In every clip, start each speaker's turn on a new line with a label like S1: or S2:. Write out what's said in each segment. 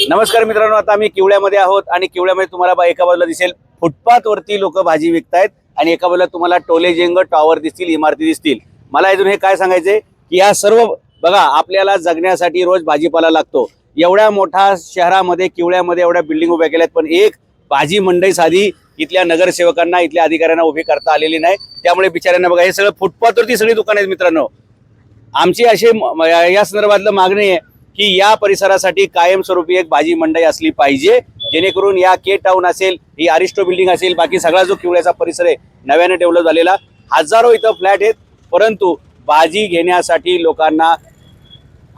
S1: नमस्कार मित्रांनो आता आम्ही किवळ्यामध्ये आहोत आणि किवळ्यामध्ये तुम्हाला बा- एका बाजूला दिसेल फुटपाथ वरती लोक भाजी विकतायत आणि एका बाजूला तुम्हाला टोलेजेंग टॉवर दिसतील इमारती दिसतील. मला अजून हे काय सांगायचंय की या सर्व बघा आपल्याला जगण्यासाठी रोज भाजीपाला लागतो. एवढ्या मोठ्या शहरामध्ये किवळ्यामध्ये एवढ्या बिल्डिंग उभ्या केल्यात पण एक भाजी मंडई साधी इथल्या नगरसेवकांना इथल्या अधिकाऱ्यांना उभी करता आलेली नाही. त्यामुळे बिचाऱ्यांना बघा हे सगळं फुटपाथवरती सगळी दुकान आहेत मित्रांनो. आमची अशी या संदर्भातलं मागणी आहे की या परिसरासाठी कायमस्वरूपी एक भाजी मंडई असली पाहिजे जेणेकरून या के टाऊन असेल ही अरिस्टो बिल्डिंग असेल बाकी सगळा जो किवळ्याचा परिसर आहे नव्याने डेव्हलप झालेला हजारो इथं फ्लॅट आहेत परंतु भाजी घेण्यासाठी लोकांना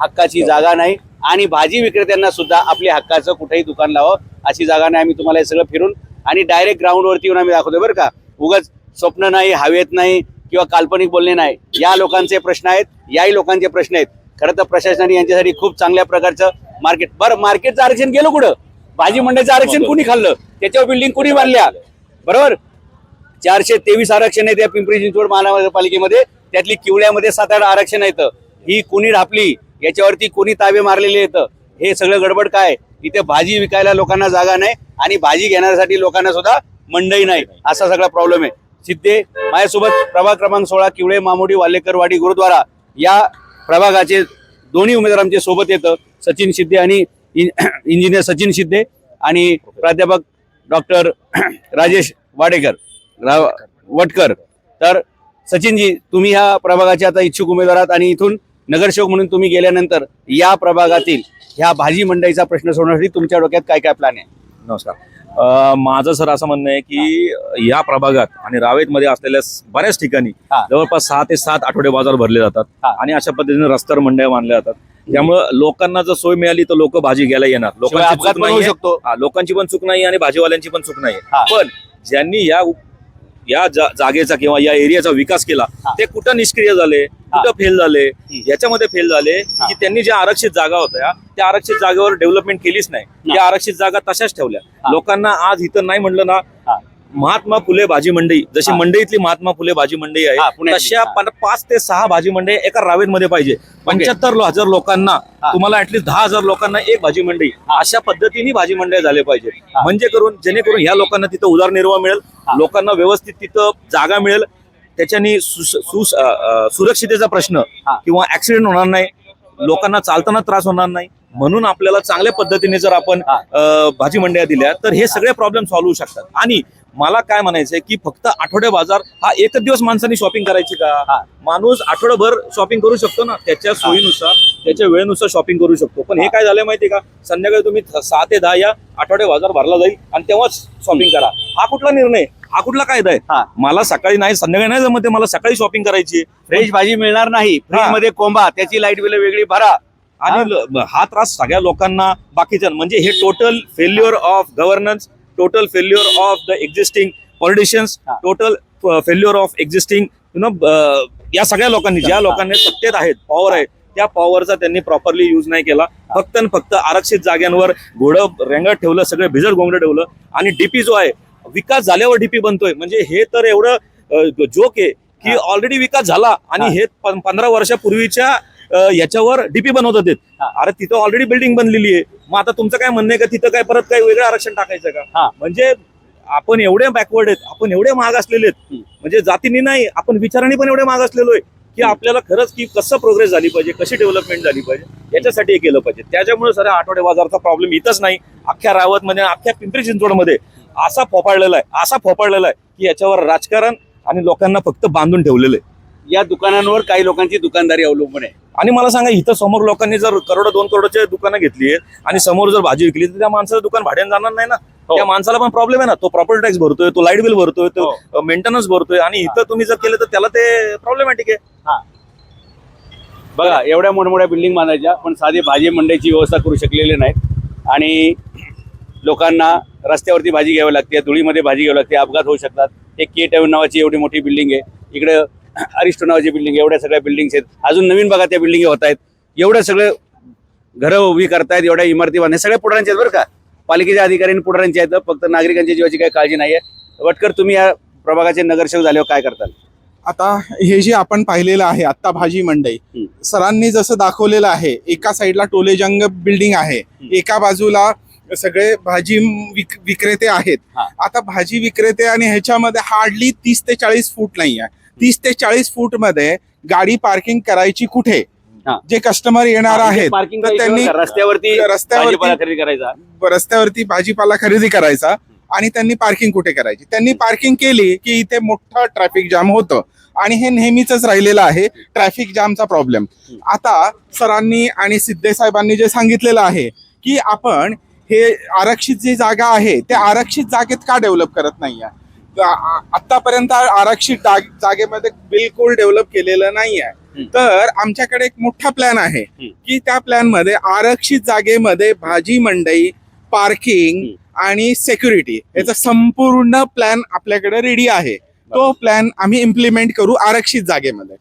S1: हक्काची जागा नाही आणि भाजी विक्रेत्यांना सुद्धा आपल्या हक्काचं कुठेही दुकान लावावं अशी जागा नाही. आम्ही तुम्हाला हे सगळं फिरून आणि डायरेक्ट ग्राउंडवरती येऊन आम्ही दाखवतो बरं का. उगाच स्वप्न नाही हवेत नाही किंवा काल्पनिक बोलणे नाही. या लोकांचे प्रश्न आहेत याही लोकांचे प्रश्न आहेत. खरं तर प्रशासनाने यांच्यासाठी खूप चांगल्या प्रकारचं मार्केट बरं मार्केटचं आरक्षण गेलं कुठं? भाजी मंडईचं आरक्षण कुणी खाल्लं? त्याच्यावर बिल्डिंग कुणी बांधल्या? बरोबर? चारशे तेवीस आरक्षण आहे या पिंपरी चिंचवड महानगरपालिकेमध्ये. त्यातली किवळ्यामध्ये सात आठ आरक्षण आहेत. ही कुणी ढापली याच्यावरती कोणी ताबे मारलेले आहेत? हे सगळं गडबड काय? इथे भाजी विकायला लोकांना जागा नाही आणि भाजी घेण्यासाठी लोकांना सुद्धा मंडई नाही. असा सगळा प्रॉब्लेम आहे. सिद्धे माझ्यासोबत प्रभाग क्रमांक सोळा किवळे मामोडी वालेकरवाडी गुरुद्वारा या प्रभागाचे दोन्ही उमेदवार आमचे सोबत येतं सचिन शिंदे आणि इंजिनियर सचिन शिंदे आणि प्राध्यापक डॉक्टर राजेश वाडेकर रा- वटकर. तर सचिनजी तुम्ही ह्या प्रभागाचे आता इच्छुक उमेदवार आहात आणि इथून नगरसेवक म्हणून तुम्ही गेल्यानंतर या प्रभागातील ह्या भाजी मंडईचा प्रश्न सोडवण्यासाठी तुमच्या डोक्यात काय काय प्लॅन आहे?
S2: नमस्कार. माझं सर असं म्हणणं आहे की या प्रभागात आणि रावेतमध्ये असलेल्या बऱ्याच ठिकाणी. जवळपास सहा ते सात आठवडे बाजार भरले जातात. आणि अशा पद्धतीने रस्त्यावर मंडया बांधल्या जातात त्यामुळं लोकांना जर सोय मिळाली तर लोक भाजी घ्यायला येणार लोकांची
S1: अपघात
S2: चूक
S1: पण होऊ
S2: नाहीये.
S1: शकतो
S2: हा, लोकांची पण चूक नाही आणि भाजीवाल्यांची पण चूक नाही. पण ज्यांनी या या जा- जागेचा किंवा या एरियाचा विकास केला. ते कुठं निष्क्रिय झाले कुठं फेल झाले याच्यामध्ये फेल झाले. की त्यांनी ज्या आरक्षित जागा होत्या त्या आरक्षित जागेवर डेव्हलपमेंट केलीच नाही त्या आरक्षित जागा तशाच ठेवल्या. लोकांना आज इथं नाही म्हणलं ना. महात्मा फुले भाजी मंडई जशी. मंडईतली महात्मा फुले भाजी मंडई
S1: हा,
S2: आहे
S1: पुण्यातली.
S2: तशा
S1: हा.
S2: पाच ते सहा भाजी मंडई एका रावेतमध्ये पाहिजे पंच्याहत्तर हजार लोकांना. तुम्हाला ऍटलीस्ट दहा हजार लोकांना एक भाजी मंडई. अशा पद्धतीने भाजी मंडई झाले पाहिजे. म्हणजे करून जेणेकरून ह्या लोकांना तिथं उदरनिर्वाह मिळेल. लोकांना व्यवस्थित तिथं जागा मिळेल त्याच्यानी सुस- सुस- अ, अ, सुरक्षितेचा प्रश्न
S1: हा.
S2: किंवा ऍक्सिडेंट होणार नाही लोकांना चालताना त्रास होणार नाही म्हणून आपल्याला चांगल्या पद्धतीने जर आपण
S1: हा.
S2: अ, भाजी मंडया दिल्या तर हे सगळे प्रॉब्लेम सॉल्व्ह होऊ शकतात आणि मला काय म्हणायचंय की फक्त आठवडे बाजार हा एकच दिवस माणसांनी शॉपिंग करायची
S1: हा.
S2: का माणूस आठवडाभर शॉपिंग करू शकतो ना? त्याच्या सोयीनुसार त्याच्या वेळेनुसार शॉपिंग करू शकतो. पण हे काय झालं माहितीये का? संध्याकाळी तुम्ही सहा ते दहा या आठवडे बाजार भरला जाईल आणि तेव्हाच शॉपिंग करा. हा कुठला निर्णय? हा कुठला कायदा. आहे? मला सकाळी नाही संध्याकाळी नाही जमत मला सकाळी शॉपिंग करायची.
S1: फ्रेश भाजी मिळणार नाही. फ्रीजमध्ये कोंबा त्याची लाइट बिल वेगळी भरा.
S2: आणि हा. त्रास सगळ्या लोकांना बाकीच्या म्हणजे हे total failure of governance total failure of the existing politicians. Total failure of existing you know या सगळ्या लोकांनी ज्या लोकांनी सत्तेत आहेत पॉवर आहे त्या पॉवरचा त्यांनी प्रॉपरली युज नाही केला फक्त आणि फक्त आरक्षित जाग्यांवर घोडं रेंगत ठेवलं सगळं भिजत गोंगडं ठेवलं आणि डीपी जो आहे विकास झाल्यावर डीपी बनतोय म्हणजे हे तर एवढं जोक आहे की. ऑलरेडी विकास झाला आणि
S1: हा.
S2: पंधरा वर्षापूर्वीच्या याच्यावर डीपी बनवत होते.
S1: हा.
S2: अरे तिथं ऑलरेडी बिल्डिंग बनलेली आहे. मग आता तुमचं काय म्हणणं आहे का? तिथं काय परत काय वेगळं आरक्षण टाकायचं
S1: हा.
S2: का? म्हणजे आपण एवढे बॅकवर्ड आहेत आपण एवढे महाग असलेले आहेत. म्हणजे जातीने नाही आपण विचाराने पण एवढे महाग असलेलो आहे की आपल्याला खरंच की कसं प्रोग्रेस झाली पाहिजे कशी डेव्हलपमेंट झाली पाहिजे याच्यासाठी हे केलं पाहिजे. त्याच्यामुळे सर आठवडे बाजारचा प्रॉब्लेम इथंच नाही. अख्ख्या रावत मध्ये अख्ख्या पिंपरी चिंचवडमध्ये असा फोपाळलेला आहे असा फोपाळलेला आहे की याच्यावर राजकारण आणि लोकांना फक्त बांधून ठेवलेलं आहे.
S1: या दुकानांवर काही लोकांची दुकानदारी अवलंबून आहे.
S2: आणि मला सांगा इथं समोर लोकांनी जर करोड दोन करोडचे दुकानं घेतली आहेत आणि समोर जर भाजी विकली तर त्या माणसाचं दुकान भाड्याने जाणार नाही ना?
S1: हो.
S2: त्या माणसाला पण प्रॉब्लेम आहे ना? तो प्रॉपर्टी टॅक्स भरतोय तो लाइट बिल भरतोय
S1: हो.
S2: तो मेंटेनन्स भरतोय आणि इथं तुम्ही जर केलं तर त्याला ते प्रॉब्लेमॅटिक आहे.
S1: बघा एवढ्या मोठमोठ्या बिल्डिंग बांधायच्या पण साधी भाजी मंडईची व्यवस्था करू शकलेले नाहीत. आणि लोकांना रस्त्यावरती भाजी घ्यावी लागते धुळीमध्ये भाजी घ्यावी लागते अपघात होऊ शकतात. एक के टाऊन नावाची एवढी मोठी बिल्डिंग आहे. इकडे अरिस्टो नावाची बिल्डिंग एवढ्या सगळ्या बिल्डिंग्स आहेत. अजून नवीन बघा त्या बिल्डिंग होत आहेत. एवढं सगळं घरं उभी करतायत एवढ्या इमारती बांधल्या. सगळ्या पुढाऱ्यांचे आहेत बरं का. पालिकेच्या अधिकाऱ्यांनी पुढाऱ्यांचे आहेत. फक्त नागरिकांच्या जीवाची काही काळजी नाही आहे वटकर तुम्ही या प्रभागाचे नगरसेवक झाल्यावर काय करताल?
S3: आता हे जे आपण पाहिलेलं आहे आत्ता भाजी मंडई. सरांनी जसं दाखवलेलं आहे एका साईडला टोलेजंग बिल्डिंग आहे. एका बाजूला सगळे भाजी विक विक्रेते आहेत. आता भाजी विक्रेते आणि ह्याच्यामध्ये हार्डली तीस ते चाळीस फूट नाही आहे. तीस ते चाळीस फूटमध्ये गाडी पार्किंग करायची कुठे. जे कस्टमर येणार आहेत तर त्यांनी
S1: रस्त्यावरती
S3: रस्त्यावरती-
S1: करायचा.
S3: रस्त्यावरती भाजीपाला खरेदी करायचा आणि त्यांनी पार्किंग कुठे करायची? त्यांनी पार्किंग केली की इथे मोठं ट्रॅफिक जाम होतं. आणि हे नेहमीच राहिलेलं आहे ट्रॅफिक जामचा प्रॉब्लेम आता सरांनी आणि सिद्धे साहेबांनी जे सांगितलेलं आहे की आपण हे आरक्षित जी जागा आहे त्या आरक्षित जागेत का डेव्हलप करत नाहीये? आ- आ- आतापर्यंत आरक्षित जाग- जागेमध्ये बिलकुल डेव्हलप केलेलं नाही आहे. तर आमच्याकडे एक मोठा प्लॅन आहे. की त्या प्लॅनमध्ये आरक्षित जागेमध्ये भाजी मंडई पार्किंग आणि सेक्युरिटी याचा संपूर्ण प्लॅन आपल्याकडे रेडी आहे. तो प्लॅन आम्ही इम्प्लिमेंट करू आरक्षित जागेमध्ये.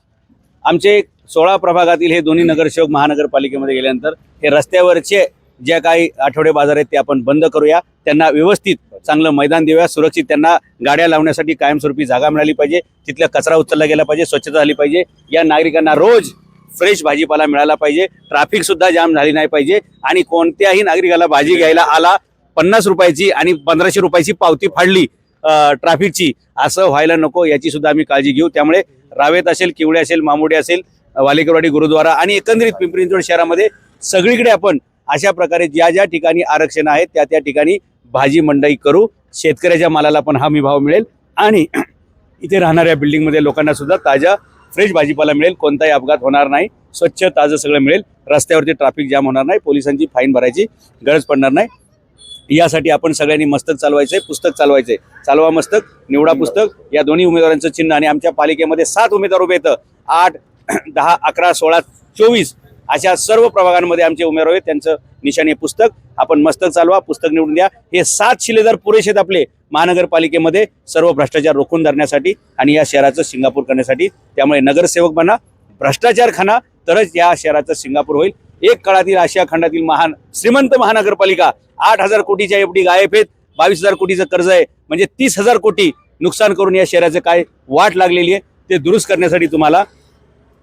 S1: आमचे सोळा प्रभागातील हे दोन्ही नगरसेवक महानगरपालिकेमध्ये गेल्यानंतर हे रस्त्यावरचे ज्या काही आठवडे बाजार आहेत ते आपण बंद करूया. त्यांना व्यवस्थित चांगलं मैदान देऊया. सुरक्षित त्यांना गाड्या लावण्यासाठी कायमस्वरूपी जागा मिळाली पाहिजे. तिथला कचरा उचलला गेला पाहिजे. स्वच्छता झाली पाहिजे. या नागरिकांना रोज फ्रेश भाजीपाला मिळाला पाहिजे. ट्रॅफिक सुद्धा जाम झाली नाही पाहिजे. आणि कोणत्याही नागरिकाला भाजी घ्यायला आला पन्नास रुपयाची आणि पंधराशे रुपयाची पावती फाडली ट्रॅफिकची असं व्हायला नको. याची सुद्धा आम्ही काळजी घेऊ. त्यामुळे रावेत असेल किवळे असेल मामुडे असेल वालेकरवाडी गुरुद्वारा आणि एकंदरीत पिंपरी चिंचवड शहरामध्ये सगळीकडे आपण अशा प्रकारे ज्या ज्या ठिकाणी आरक्षण आहेत त्या त्या ठिकाणी भाजी मंडई करू. शेतकऱ्याच्या मालाला पण हमी भाव मिळेल आणि इथे राहणाऱ्या बिल्डिंगमध्ये लोकांना सुद्धा ताज्या फ्रेश भाजीपाला मिळेल. कोणताही अपघात होणार नाही. स्वच्छ ताजं सगळं मिळेल. रस्त्यावरती ट्रॅफिक जाम होणार नाही. पोलिसांची फाईन भरायची गरज पडणार नाही. यासाठी आपण सगळ्यांनी मस्तक चालवायचंय पुस्तक चालवायचंय. चालवा मस्तक निवडा पुस्तक. या दोन्ही उमेदवारांचं चिन्ह आणि आमच्या पालिकेमध्ये सात उमेदवार उभे येतं आठ दहा अकरा सोळा चोवीस अशा सर्व प्रभागांमध्ये आमचे उमेदवार आहेत. त्यांचं निशाणी पुस्तक. आपण मस्तक चालवा पुस्तक निवडून द्या. हे सात शिलेदार पुरेसे आहेत आपले महानगरपालिकेमध्ये सर्व भ्रष्टाचार रोखून धरण्यासाठी आणि या शहराचं सिंगापूर करण्यासाठी त्यामुळे नगरसेवक बना भ्रष्टाचार खाना तरच या शहराचं सिंगापूर होईल. एक काळातील आशिया खंडातील महान श्रीमंत महानगरपालिका आठ हजार कोटीच्या एवढी गायब आहेत. बावीस हजार कोटीचं कर्ज आहे. म्हणजे तीस हजार कोटी नुकसान करून या शहराचं काय वाट लागलेली आहे ते दुरुस्त करण्यासाठी तुम्हाला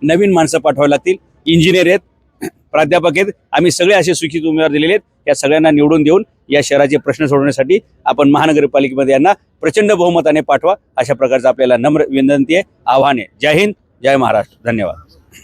S1: नवीन माणसं पाठवावी लागतील. इंजिनियर आहेत. प्राध्यापक आहेत. आम्ही सगळे असे सुखित उमेदवार दिलेले आहेत. या सगळ्यांना निवडून देऊन या शहराचे प्रश्न सोडवण्यासाठी आपण महानगरपालिकेमध्ये यांना प्रचंड बहुमताने पाठवा. अशा प्रकारचं आपल्याला नम्र विनंती आहे. आव्हान आहे. जय हिंद जय महाराष्ट्र. धन्यवाद.